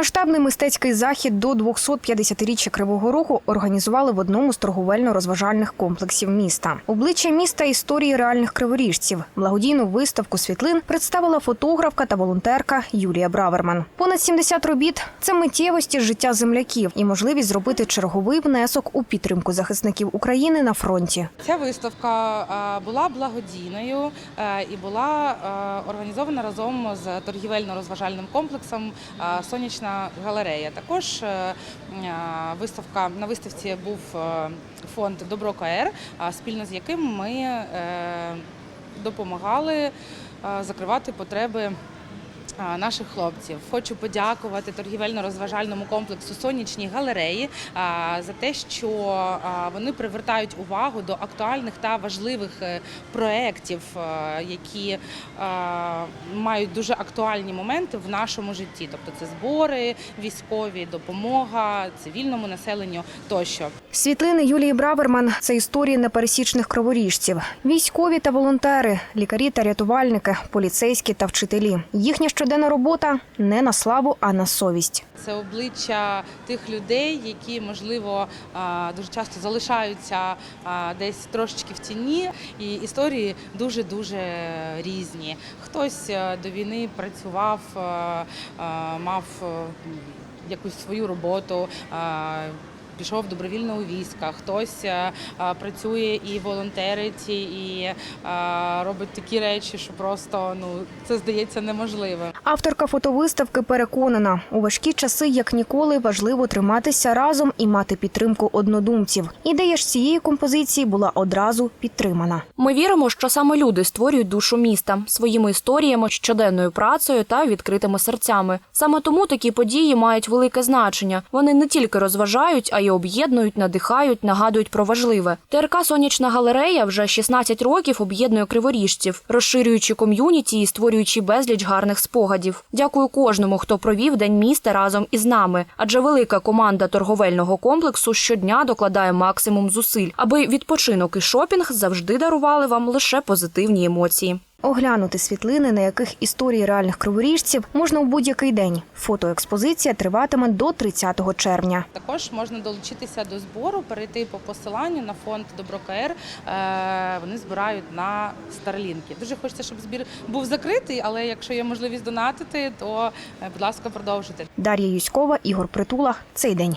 Масштабний мистецький захід до 250-річчя Кривого Рогу організували в одному з торговельно-розважальних комплексів міста. Обличчя міста історії реальних криворіжців. Благодійну виставку світлин представила фотографка та волонтерка Юлія Браверман. Понад 70 робіт це миттєвості життя земляків і можливість зробити черговий внесок у підтримку захисників України на фронті. Ця виставка е, була благодійною е, і була е, організована разом з торгівельно-розважальним комплексом е, Сонячна галерея. Також е, е, виставка на виставці був е, фонд Добро КР, спільно з яким ми допомагали закривати потреби. Наших хлопців хочу подякувати торгівельно-розважальному комплексу Сонячній галереї за те, що вони привертають увагу до актуальних та важливих е, проєктів, е, які мають дуже актуальні моменти в нашому житті. Тобто це збори, військові, допомога цивільному населенню тощо. Світлини Юлії Браверман це історії непересічних криворіжців. Військові та волонтери, лікарі та рятувальники, поліцейські та вчителі. Їхня щоденна робота не на славу, а на совість. Це обличчя тих людей, які можливо дуже часто залишаються десь трошечки в тіні, і історії дуже дуже різні. Хтось е, до війни працював, е, е, мав якусь свою роботу. Пішов добровільно у війська, хтось е, е, працює і волонтерить, і е, робить такі речі, що просто ну це здається неможливим. Авторка фотовиставки переконана, у важкі часи як ніколи важливо триматися разом і мати підтримку однодумців. Ідея ж цієї композиції була одразу підтримана. Ми віримо, що саме люди створюють душу міста своїми історіями, щоденною працею та відкритими серцями. Саме тому такі події мають велике значення. Вони не тільки розважають, а й об'єднують, надихають, нагадують про важливе. ТРК Сонячна галерея вже 16 років об'єднує криворіжців, розширюючи ком'юніті і створюючи безліч гарних спогадів. Дякую кожному, хто провів день міста разом із нами. Адже велика команда торговельного комплексу щодня докладає максимум зусиль, аби відпочинок і шопінг завжди дарували вам лише позитивні емоції. Оглянути світлини, на яких історії реальних криворіжців можна у будь-який день. Фотоекспозиція триватиме до 30 червня. Також можна долучитися до збору, перейти по посиланню на фонд Добро КР. Е, Вони збирають на старлінки. Дуже хочеться, щоб збір був закритий, але якщо є можливість донатити, то е, будь ласка, продовжуйте. Дар'я Юськова, Ігор Притула. Цей день.